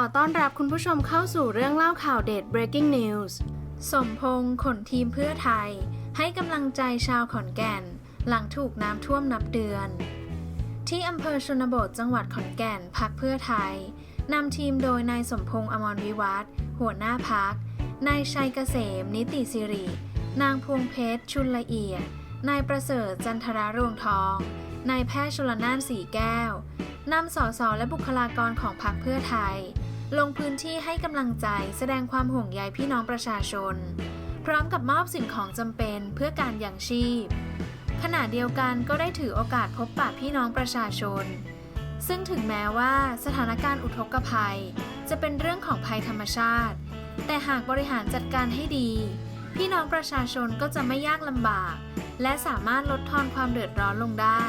อต้อนรับคุณผู้ชมเข้าสู่เรื่องเล่าข่าวเด็ด breaking news สมพงษ์ขนทีมเพื่อไทย ให้กำลังใจชาวขอนแก่น หลังถูกน้ำท่วมนับเดือน ที่อำเภอชนบทจังหวัดขอนแก่นพักเพื่อไทยนำทีมโดยนายสมพงษ์อมรวิวัฒน์หัวหน้าพักนายชัยเกษม นิติสิริ นางพวงเพชร ชุนละเอียด นายประเสริฐจันทรารวงทอง นายแพทย์ชลนานสีแก้วนำสสและบุคลากรของพรรคเพื่อไทย ลงพื้นที่ให้กำลังใจแสดงความห่วงใยพี่น้องประชาชน พร้อมกับมอบสิ่งของจำเป็นเพื่อการยังชีพ ขณะเดียวกันก็ได้ถือโอกาสพบปะพี่น้องประชาชน ซึ่งถึงแม้ว่าสถานการณ์อุทกภัย จะเป็นเรื่องของภัยธรรมชาติ แต่หากบริหารจัดการให้ดี พี่น้องประชาชนก็จะไม่ยากลำบาก และสามารถลดทอนความเดือดร้อนลงได้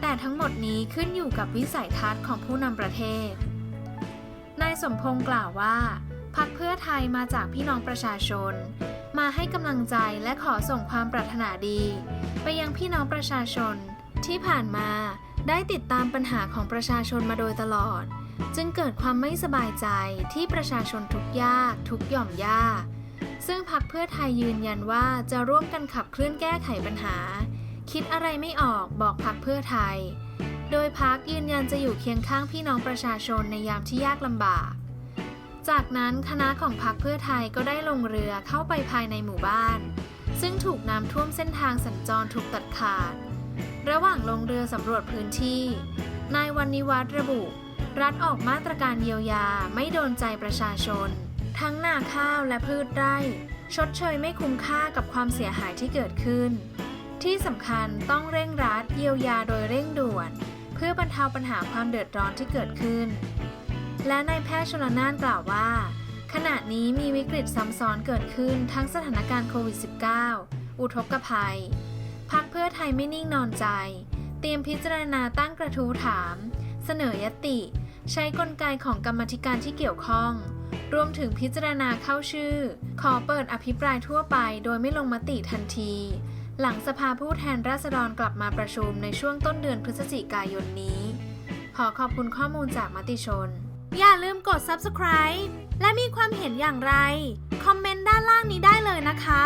แต่ทั้งหมดนี้ขึ้นอยู่กับวิสัยทัศน์ของผู้นำประเทศ สมพงษ์กล่าวว่า พักเพื่อไทยมาจากพี่น้องประชาชน มาให้กำลังใจและขอส่งความปรารถนาดี ไปยังพี่น้องประชาชน ที่ผ่านมาได้ติดตามปัญหาของประชาชนมาโดยตลอด จึงเกิดความไม่สบายใจที่ประชาชนทุกยาก ทุกหย่อมย่าซึ่งพักเพื่อไทยยืนยันว่าจะร่วมกันขับเคลื่อนแก้ไขปัญหา คิดอะไรไม่ออกบอกพักเพื่อไทย โดยพักยืนยันจะอยู่เคียงข้างพี่น้องประชาชนในยามที่ยากลำบาก จากนั้นคณะของพักเพื่อไทยก็ได้ลงเรือเข้าไปภายในหมู่บ้าน ซึ่งถูกน้ำท่วมเส้นทางสัญจรถูกตัดขาด ระหว่างลงเรือสำรวจพื้นที่ นายวันนิวัฒน์ระบุ รัฐออกมาตรการเยียวยาไม่โดนใจประชาชน ทั้งนาข้าวและพืชไร่ ชดเชยไม่คุ้มค่ากับความเสียหายที่เกิดขึ้นที่สำคัญต้องเร่งรัดเยียวยาโดยเร่งด่วน เพื่อบรรเทาปัญหาความเดือดร้อนที่เกิดขึ้น และนายแพทย์ชลนานกล่าวว่า ขณะนี้มีวิกฤตซ้ำซ้อนเกิดขึ้นทั้งสถานการณ์โควิด -19 อุทกภัย พักเพื่อไทยไม่นิ่งนอนใจ เตรียมพิจารณาตั้งกระทู้ถาม เสนอยติ ใช้กลไกของกรรมธิการที่เกี่ยวข้อง รวมถึงพิจารณาเข้าชื่อ ขอเปิดอภิปรายทั่วไปโดยไม่ลงมติทันที หลังสภาผู้แทนราษฎรกลับมาประชุมในช่วงต้นเดือนพฤศจิกายนนี้ ขอขอบคุณข้อมูลจากมติชน อย่าลืมกด subscribe และมีความเห็นอย่างไร คอมเมนต์ด้านล่างนี้ได้เลยนะคะ